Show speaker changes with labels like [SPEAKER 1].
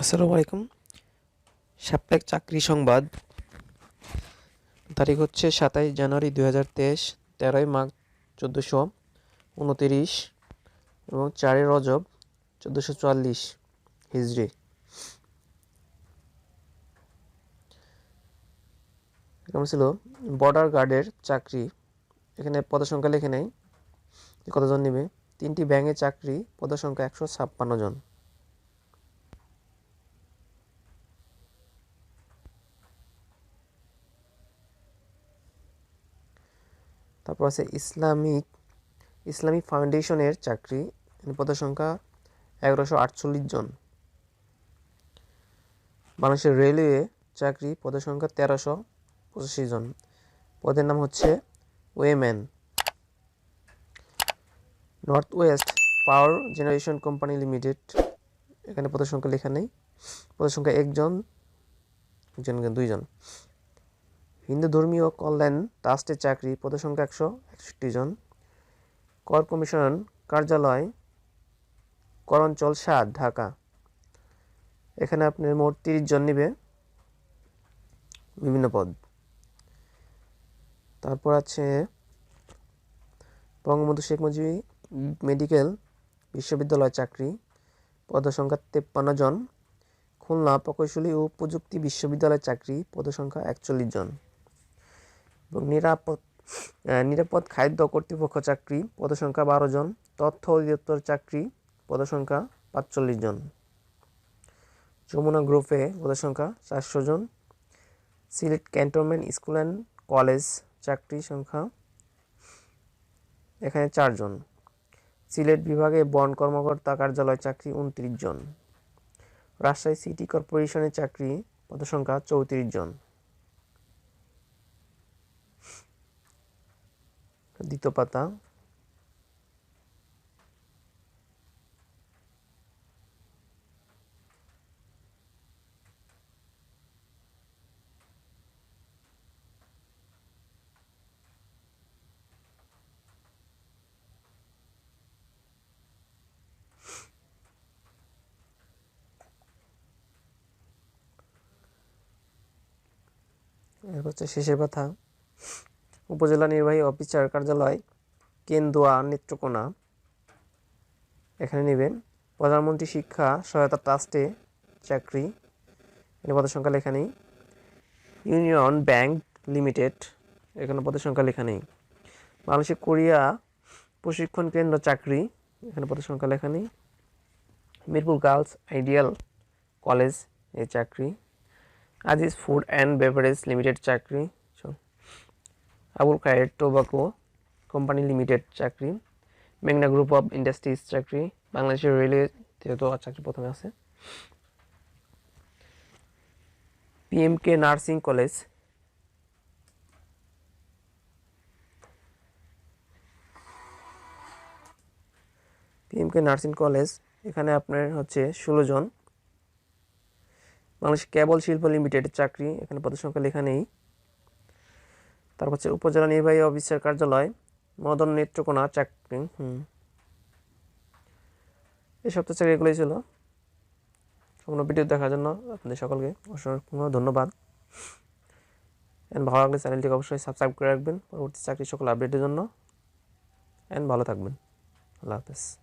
[SPEAKER 1] আসসালামু আলাইকুম। সাপ্তাহিক চাকরি সংবাদ। তারিখ হচ্ছে সাতাইশ জানুয়ারি দুই হাজার তেইশ, তেরোই মাঘ চোদ্দোশো উনতিরিশ এবং চারই রজব চোদ্দোশো চুয়াল্লিশ হিজড়ি এরকম ছিল বর্ডার গার্ডের চাকরি। এখানে পদসংখ্যা লেখে নেই কতজন নেবে। তিনটি ব্যাঙের চাকরি, পদসংখ্যা একশো ছাপ্পান্ন জন। তারপর আছে ইসলামিক ইসলামিক ফাউন্ডেশনের চাকরি পদের সংখ্যা এগারোশো আটচল্লিশ জন। বাংলাদেশের রেলওয়ে চাকরি পদের সংখ্যা তেরোশো পঁচাশি জন। পদের নাম হচ্ছে woman north west power generation company limited, এখানে পদের সংখ্যা লেখা নেই। পদের সংখ্যা একজন একজন দুইজন। হিন্দু ধর্মীয় কল্যাণ ট্রাস্টের চাকরি পদসংখ্যা একশো একষট্টি জন। কর কমিশন কার্যালয়, করঞ্চল সাত, ঢাকা। এখানে আপনার মোট তিরিশ জন নিবে। বিভিন্ন পদ। তারপর আছে বঙ্গবন্ধু শেখ মুজিব মেডিকেল বিশ্ববিদ্যালয় চাকরি পদসংখ্যা তেপ্পান্ন জন। খুলনা, প্রকৌশলী ও প্রযুক্তি বিশ্ববিদ্যালয় চাকরি পদসংখ্যা একচল্লিশ জন। এবং নিরাপদ নিরাপদ খাদ্য কর্তৃপক্ষ চাকরি, পদসংখ্যা বারো জন, তথ্য অধিদপ্তর চাকরি, পদসংখ্যা পাঁচচল্লিশ জন। যমুনা গ্রুপে পদসংখ্যা চারশো জন। Sylhet cantonment school and college চাকরি সংখ্যা এখানে চারজন সিলেট বিভাগে বন কর্মকর্তা কার্যালয় চাকরি উনত্রিশ জন। রাজশাহী সিটি কর্পোরেশনের চাকরি পদসংখ্যা চৌত্রিশ জন। দ্বিতীয় পাতা। এরপর হচ্ছে শেষের কথা উপজেলা নির্বাহী অফিসার কার্যালয়, কেন্দুয়া, নেত্রকোনা। এখানে নেবেন, প্রধানমন্ত্রী শিক্ষা সহায়তা ট্রাস্টে চাকরি। এখানে পদের সংখ্যা লেখা নেই। ইউনিয়ন ব্যাংক লিমিটেড, এখানে পদের সংখ্যা লেখা নেই। বাংলাদেশের কোরিয়া প্রশিক্ষণ কেন্দ্র চাকরি, এখানে পদের সংখ্যা লেখা নেই। মিরপুর গার্লস আইডিয়াল কলেজ এই চাকরি। Aziz food and beverage limited চাকরি। Abul Khair tobacco company limited চাকরি, মেঘনা গ্রুপ অফ ইন্ডাস্ট্রিজ চাকরি, বাংলাদেশের রেলওয়ে যেহেতু চাকরি প্রথমে আছে। PMK nursing college. PMK nursing college, এখানে আপনার হচ্ছে ষোলো জন। বাংলাদেশ কেবল শিল্প লিমিটেড চাকরি, এখানে পদের সংখ্যা লেখা নেই। তারপর হচ্ছে উপজেলা নির্বাহী অফিসার কার্যালয়, মদন নেত্রকোনা, চাকরি, হুম। এই সপ্তাহ চাকরিগুলোই ছিল। সম্পূর্ণ ভিডিও দেখার জন্য আপনাদের সকলকে অসংখ্য ধন্যবাদ। অ্যান্ড ভালো লাগলে চ্যানেলটিকে অবশ্যই সাবস্ক্রাইব করে রাখবেন। পরবর্তী চাকরি সকল আপডেটের জন্য। অ্যান্ড ভালো থাকবেন। আল্লাহ হাফেজ।